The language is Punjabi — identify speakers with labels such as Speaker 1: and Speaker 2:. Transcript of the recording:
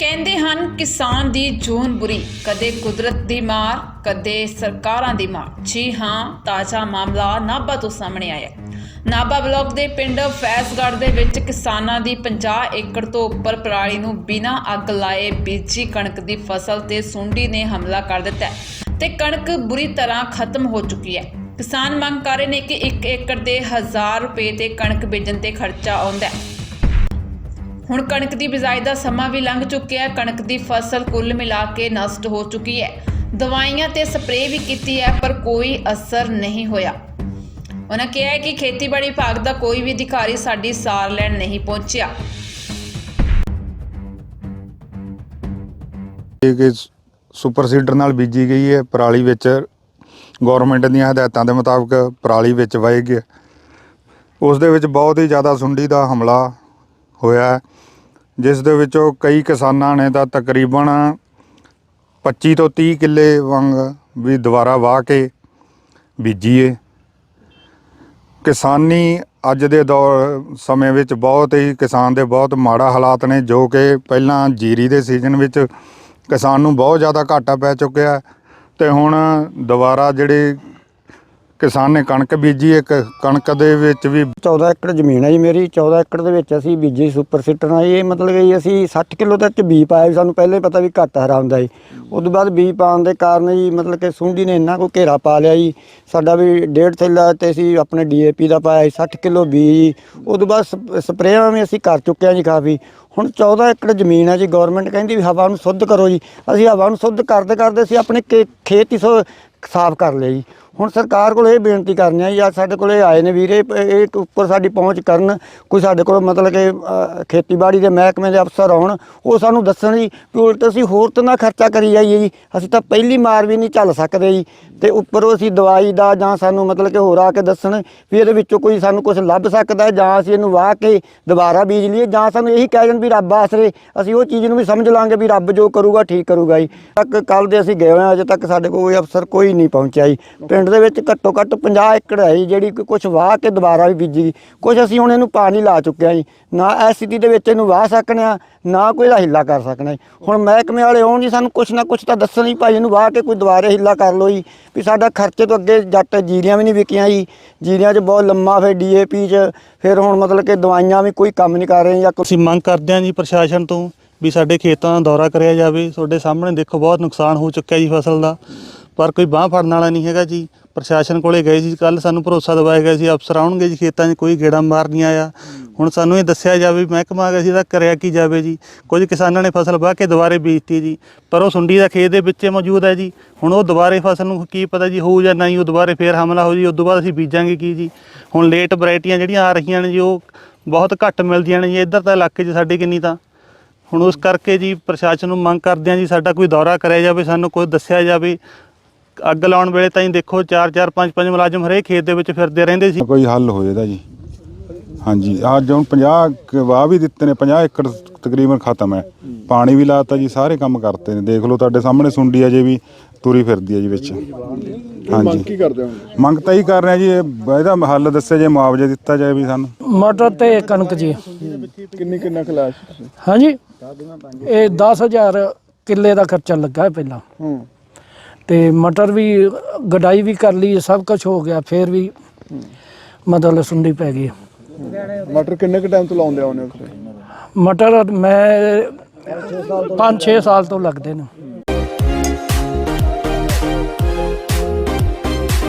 Speaker 1: ਕਹਿੰਦੇ ਹਨ, ਕਿਸਾਨ ਦੀ ਜੂਨ ਬੁਰੀ, ਕਦੇ ਕੁਦਰਤ ਦੀ ਮਾਰ, ਕਦੇ ਸਰਕਾਰਾਂ ਦੀ ਮਾਰ। ਜੀ ਹਾਂ, ਤਾਜ਼ਾ ਮਾਮਲਾ ਨਾਭਾ ਤੋਂ ਸਾਹਮਣੇ ਆਇਆ ਨਾਭਾ ਬਲਾਕ ਦੇ ਪਿੰਡ ਫੈਸਗੜ੍ਹ ਦੇ ਵਿੱਚ ਕਿਸਾਨਾਂ ਦੀ 50 ਏਕੜ ਤੋਂ ਉੱਪਰ ਪਰਾਲੀ ਨੂੰ ਬਿਨਾਂ ਅੱਗ ਲਾਏ ਬੀਜੀ ਕਣਕ ਦੀ ਫਸਲ ਤੇ ਸੁੰਡੀ ਨੇ ਹਮਲਾ ਕਰ ਦਿੱਤਾ ਹੈ ਤੇ ਕਣਕ ਬੁਰੀ ਤਰ੍ਹਾਂ ਖਤਮ ਹੋ ਚੁੱਕੀ ਹੈ। ਕਿਸਾਨ ਮੰਗ ਕਰ ਰਹੇ ਨੇ ਕਿ 1 ਏਕੜ ਦੇ 1000 ਰੁਪਏ ਤੇ ਕਣਕ ਬੀਜਣ ਤੇ ਖਰਚਾ ਆਉਂਦਾ ਹੈ। ਹੁਣ ਕਣਕ ਦੀ ਬਿਜਾਈ ਦਾ ਸਮਾਂ ਵੀ ਲੰਘ ਚੁੱਕਿਆ ਹੈ। ਕਣਕ ਦੀ ਫਸਲ ਕੁੱਲ ਮਿਲਾ ਕੇ ਨਸ਼ਟ ਹੋ ਚੁੱਕੀ ਹੈ। ਦਵਾਈਆਂ ਤੇ ਸਪਰੇਅ ਵੀ ਕੀਤੀ ਹੈ, ਪਰ ਕੋਈ ਅਸਰ ਨਹੀਂ ਹੋਇਆ। ਉਹਨਾਂ ਕਿਹਾ ਕਿ ਖੇਤੀਬਾੜੀ ਵਿਭਾਗ ਦਾ ਕੋਈ ਵੀ ਅਧਿਕਾਰੀ ਸਾਡੀ ਸਾਰ ਲੈਣ ਨਹੀਂ ਪਹੁੰਚਿਆ।
Speaker 2: ਇਹ ਕਿ ਸੁਪਰ ਸੀਡਰ ਨਾਲ ਬੀਜੀ ਗਈ ਹੈ, ਪਰਾਲੀ ਵਿੱਚ ਗਵਰਨਮੈਂਟ ਦੀਆਂ ਹਦਾਇਤਾਂ ਦੇ ਮੁਤਾਬਕ ਪਰਾਲੀ ਵਿੱਚ ਵਾਹੇਗੀ ਹੈ। ਉਸ ਦੇ ਵਿੱਚ ਬਹੁਤ ਹੀ ਜ਼ਿਆਦਾ ਸੁੰਡੀ ਦਾ ਹਮਲਾ ਹੋਇਆ। ਜਿਸ ਦੇ ਵਿੱਚੋਂ ਕਈ ਕਿਸਾਨਾਂ ਨੇ ਤਾਂ ਤਕਰੀਬਨ 25 ਤੋਂ 30 ਕਿੱਲੇ ਵਾਂਗ ਵੀ ਦੁਬਾਰਾ ਵਾਹ ਕੇ ਬੀਜੀਏ। ਕਿਸਾਨੀ ਅੱਜ ਦੇ ਦੌਰ ਸਮੇਂ ਵਿੱਚ ਬਹੁਤ ਹੀ, ਕਿਸਾਨ ਦੇ ਬਹੁਤ ਮਾੜਾ ਹਾਲਾਤ ਨੇ, ਜੋ ਕਿ ਪਹਿਲਾਂ ਜੀਰੀ ਦੇ ਸੀਜ਼ਨ ਵਿੱਚ ਕਿਸਾਨ ਨੂੰ ਬਹੁਤ ਜ਼ਿਆਦਾ ਘਾਟਾ ਪੈ ਚੁੱਕਿਆ। ਹੈ ਤੇ ਹੁਣ ਦੁਬਾਰਾ ਜਿਹੜੇ ਕਿਸਾਨ ਨੇ ਕਣਕ ਬੀਜੀ, ਇੱਕ ਕਣਕ ਦੇ ਵਿੱਚ ਵੀ
Speaker 3: 14 ਏਕੜ ਜ਼ਮੀਨ ਹੈ ਜੀ ਮੇਰੀ 14 ਏਕੜ ਦੇ ਵਿੱਚ ਅਸੀਂ ਬੀਜੀ ਸੁਪਰ ਸੀਟਰ ਨਾਲ ਇਹ ਮਤਲਬ ਕਿ ਅਸੀਂ 60 ਕਿਲੋ ਤੱਕ ਬੀ ਪਾਇਆ ਵੀ ਸਾਨੂੰ ਪਹਿਲੇ ਪਤਾ ਵੀ ਘੱਟ ਹਰਾ ਹੁੰਦਾ ਜੀ। ਉਸ ਤੋਂ ਬਾਅਦ ਬੀ ਪਾਉਣ ਦੇ ਕਾਰਨ ਜੀ ਮਤਲਬ ਕਿ ਸੁੰਡੀ ਨੇ ਇੰਨਾ ਕੋ ਘੇਰਾ ਪਾ ਲਿਆ ਜੀ। ਸਾਡਾ ਵੀ ਡੇਢ ਥੈਲਾ ਤੇ ਅਸੀਂ ਆਪਣੇ ਡੀਏਪੀ ਦਾ ਪਾਇਆ ਜੀ 60 ਕਿਲੋ ਬੀ ਜੀ। ਉਸ ਤੋਂ ਬਾਅਦ ਸਪ- ਸਪਰੇਆਂ ਵੀ ਅਸੀਂ ਕਰ ਚੁੱਕੇ ਹਾਂ ਜੀ ਕਾਫੀ। ਹੁਣ 14 ਏਕੜ ਜ਼ਮੀਨ ਹੈ ਜੀ ਗਵਰਨਮੈਂਟ ਕਹਿੰਦੀ ਵੀ ਹਵਾ ਨੂੰ ਸ਼ੁੱਧ ਕਰੋ ਜੀ। ਅਸੀਂ ਹਵਾ ਨੂੰ ਸ਼ੁੱਧ ਕਰਦੇ ਕਰਦੇ ਅਸੀਂ ਆਪਣੇ ਖੇ- ਖੇਤ ਹੀ ਸੋ, ਸਾਫ਼ ਕਰ ਲਿਆ ਜੀ। ਹੁਣ ਸਰਕਾਰ ਕੋਲ ਇਹ ਬੇਨਤੀ ਕਰਨੀ ਹੈ ਜਾਂ ਸਾਡੇ ਕੋਲ ਇਹ ਆਏ ਨੇ ਵੀਰੇ ਪ- ਇਹ ਉੱਪਰ ਸਾਡੀ ਪਹੁੰਚ ਕਰਨ, ਕੋਈ ਸਾਡੇ ਕੋਲ ਮਤਲਬ ਕਿ ਖੇਤੀਬਾੜੀ ਦੇ ਮਹਿਕਮੇ ਦੇ ਅਫਸਰ ਆਉਣ, ਉਹ ਸਾਨੂੰ ਦੱਸਣ ਜੀ ਵੀ ਉਲਟ ਅਸੀਂ ਹੋਰ ਤਾਂ ਨਾ ਖਰਚਾ ਕਰੀ ਜਾਈਏ ਜੀ, ਅਸੀਂ ਤਾਂ ਪਹਿਲੀ ਮਾਰ ਵੀ ਨਹੀਂ ਚੱਲ ਸਕਦੇ ਜੀ। ਤੇ ਉੱਪਰੋਂ ਅਸੀਂ ਦਵਾਈ ਦਾ ਜਾਂ ਸਾਨੂੰ ਮਤਲਬ ਕਿ ਹੋਰ ਆ ਕੇ ਦੱਸਣ ਵੀ ਇਹਦੇ ਵਿੱਚੋਂ ਕੋਈ ਸਾਨੂੰ ਕੁਝ ਲੱਭ ਸਕਦਾ ਹੈ, ਜਾਂ ਅਸੀਂ ਇਹਨੂੰ ਵਾਹ ਕੇ ਦੁਬਾਰਾ ਬੀਜ ਲਈਏ, ਜਾਂ ਸਾਨੂੰ ਇਹੀ ਕਹਿ ਦੇਣ ਵੀ ਰੱਬ ਆਸਰੇ, ਅਸੀਂ ਉਹ ਚੀਜ਼ ਨੂੰ ਵੀ ਸਮਝ ਲਾਂਗੇ ਵੀ ਰੱਬ ਜੋ ਕਰੂਗਾ ਠੀਕ ਕਰੂਗਾ ਜੀ। ਤੱਕ ਕੱਲ ਦੇ ਅਸੀਂ ਗਏ ਹੋਏ ਹਾਂ, ਅਜੇ ਤੱਕ ਸਾਡੇ ਕੋਲ ਕੋਈ ਅਫਸਰ ਕੋਈ ਨਹੀਂ ਪਹੁੰਚਿਆ ਜੀ। ਪਿੰਡ ਦੇ ਵਿੱਚ ਘੱਟੋ ਘੱਟ 50 ਏਕੜ ਹੈ ਜੀ, ਜਿਹੜੀ ਕਿ ਕੁਝ ਵਾਹ ਕੇ ਦੁਬਾਰਾ ਵੀ ਬੀਜੀ ਕੁਝ ਅਸੀਂ ਹੁਣ ਇਹਨੂੰ ਪਾਣੀ ਲਾ ਚੁੱਕੇ ਹਾਂ ਜੀ। ਨਾ ਇਸ ਸਥਿਤੀ ਦੇ ਵਿੱਚ ਇਹਨੂੰ ਵਾਹ ਸਕਣੇ ਆ ਨਾ ਕੋਈ ਇਹਦਾ ਹਿੱਲਾ ਕਰ ਸਕਣਾ ਜੀ ਹੁਣ ਮਹਿਕਮੇ ਵਾਲੇ ਆਉਣ ਜੀ, ਸਾਨੂੰ ਕੁਛ ਨਾ ਕੁਛ ਤਾਂ ਦੱਸਣ ਹੀ ਭਾਈ, ਇਹਨੂੰ ਵਾਹ ਕੇ ਕੋਈ ਦੁਬਾਰੇ ਹਿੱਲਾ ਕਰ ਲਓ ਜੀ। ਵੀ ਸਾਡਾ ਖਰਚੇ ਤੋਂ ਅੱਗੇ ਜੱਟ ਜੀਰੀਆਂ ਵੀ ਨਹੀਂ ਵਿਕੀਆਂ ਜੀ। ਜੀਰੀਆਂ 'ਚ ਬਹੁਤ ਲੰਮਾ ਫਿਰ ਡੀਏਪੀ 'ਚ, ਫਿਰ ਹੁਣ ਮਤਲਬ ਕਿ ਦਵਾਈਆਂ ਵੀ ਕੋਈ ਕੰਮ ਨਹੀਂ ਕਰ ਰਹੇ ਜਾਂ
Speaker 4: ਅਸੀਂ ਮੰਗ ਕਰਦੇ ਹਾਂ ਜੀ ਪ੍ਰਸ਼ਾਸਨ ਤੋਂ ਵੀ ਸਾਡੇ ਖੇਤਾਂ ਦਾ ਦੌਰਾ ਕਰਿਆ ਜਾਵੇ। ਤੁਹਾਡੇ ਸਾਹਮਣੇ ਦੇਖੋ, ਬਹੁਤ ਨੁਕਸਾਨ ਹੋ ਚੁੱਕਿਆ ਜੀ ਫਸਲ ਦਾ। ਪਰ ਕੋਈ ਬਾਹ ਫੜਨ ਵਾਲਾ ਨਹੀਂ ਹੈਗਾ ਜੀ। ਪ੍ਰਸ਼ਾਸਨ ਕੋਲੇ ਗਏ ਸੀ ਕੱਲ ਸਾਨੂੰ ਭਰੋਸਾ ਦਿਵਾਇਆ ਗਿਆ ਸੀ, ਅਫਸਰ ਆਉਣਗੇ ਜੀ ਖੇਤਾਂ 'ਚ, ਕੋਈ ਗੇੜਾ ਮਾਰ ਨਹੀਂ ਆਇਆ। ਹੁਣ ਸਾਨੂੰ ਇਹ ਦੱਸਿਆ ਜਾਵੇ, ਮਹਿਕਮਾ ਆ ਗਿਆ ਸੀ, ਇਹਦਾ ਕਰਿਆ ਕੀ ਜਾਵੇ ਜੀ। ਕੁਝ ਕਿਸਾਨਾਂ ਨੇ ਫਸਲ ਵਾਹ ਕੇ ਦੁਬਾਰੇ ਬੀਜਤੀ ਜੀ, ਪਰ ਉਹ ਸੁੰਡੀ ਦਾ ਖੇਤ ਦੇ ਵਿੱਚ ਮੌਜੂਦ ਹੈ ਜੀ। ਹੁਣ ਉਹ ਦੁਬਾਰੇ ਫਸਲ ਨੂੰ ਕੀ ਪਤਾ ਜੀ ਹੋਊ ਜਾਂ ਨਹੀਂ, ਉਹ ਦੁਬਾਰੇ ਫੇਰ ਹਮਲਾ ਹੋ ਜੀ, ਉਸ ਤੋਂ ਬਾਅਦ ਅਸੀਂ ਬੀਜਾਂਗੇ ਕੀ ਜੀ। ਹੁਣ ਲੇਟ ਵੈਰਾਈਟੀਆਂ ਜਿਹੜੀਆਂ ਆ ਰਹੀਆਂ ਨੇ ਜੀ, ਉਹ ਬਹੁਤ ਘੱਟ ਮਿਲਦੀਆਂ ਨੇ ਜੀ, ਇੱਧਰ ਤਾਂ ਇਲਾਕੇ 'ਚ ਸਾਡੇ ਕਿੰਨੀ ਤਾਂ। ਹੁਣ ਉਸ ਕਰਕੇ ਜੀ ਪ੍ਰਸ਼ਾਸਨ ਨੂੰ ਮੰਗ ਕਰਦੇ ਹਾਂ ਜੀ, ਸਾਡਾ ਕੋਈ ਦੌਰਾ ਕਰਿਆ ਜਾਵੇ, ਸਾਨੂੰ ਕੋਈ ਦੱਸਿਆ ਜਾਵੇ। ਅੱਗ ਲਾਉਣ ਵੇਲੇ ਤਾਂ ਜੀ ਦੇਖੋ 4 4 5 5 ਮੁਲਾਜ਼ਮ ਹਰੇਕ ਖੇਤ ਦੇ ਵਿੱਚ ਫਿਰਦੇ ਰਹਿੰਦੇ ਸੀ।
Speaker 2: ਕੋਈ ਹੱਲ ਹੋ ਇਹਦਾ ਜੀ। ਹਾਂਜੀ ਅੱਜ ਹੁਣ 50 ਕੁ ਵਾਹ ਵੀ ਦਿੱਤੇ ਨੇ 50 ਏਕੜ ਤਕਰੀਬਨ ਖਤਮ ਹੈ। ਪਾਣੀ ਵੀ ਲਾਤਾ ਜੀ ਸਾਰੇ ਕੰਮ ਕਰਤੇ ਨੇ। ਦੇਖ ਲਓ ਤੁਹਾਡੇ ਸਾਹਮਣੇ ਸੁੰਡੀ ਅਜੇ ਵੀ ਤੁਰੀ ਫਿਰਦੀ ਹੈ ਜੀ ਵਿੱਚ। ਹਾਂਜੀ। ਕੀ ਕਰਦੇ ਹੋ ਮੰਗ ਤਾਂ ਹੀ ਕਰ ਰਹੇ ਹਾਂ ਜੀ ਇਹ- ਇਹਦਾ ਹੱਲ ਦੱਸਿਆ ਜੇ ਮੁਆਵਜ਼ਾ ਦਿੱਤਾ ਜਾਏ ਵੀ ਸਾਨੂੰ।
Speaker 5: ਮਟਰ ਤੇ ਕਣਕ ਜੀ।
Speaker 6: ਕਿੰਨੀ ਕਿੰਨਾ ਕਲਾਸ
Speaker 5: ਹਾਂਜੀ ਇਹ 10000 ਕਿੱਲੇ ਦਾ ਖਰਚਾ ਲੱਗਾ ਹੈ ਪਹਿਲਾਂ।
Speaker 6: ਹੂੰ।
Speaker 5: ਤੇ ਮਟਰ ਵੀ ਗਡਾਈ ਵੀ ਕਰ ਲਈ ਸਭ ਕੁਝ ਹੋ ਗਿਆ ਫੇਰ ਵੀ ਮਤਲਬ ਸੁੰਡੀ ਪੈ ਗਈ।
Speaker 6: ਮਟਰ ਕਿੰਨੇ ਕ ਟਾਈਮ ਤੋਂ ਲਾਉਂਦੇ ਆਉਂਦੇ ਹੋ
Speaker 5: ਮਟਰ ਮੈਂ 5-6 ਸਾਲ ਤੋਂ ਲੱਗਦੇ ਨੇ।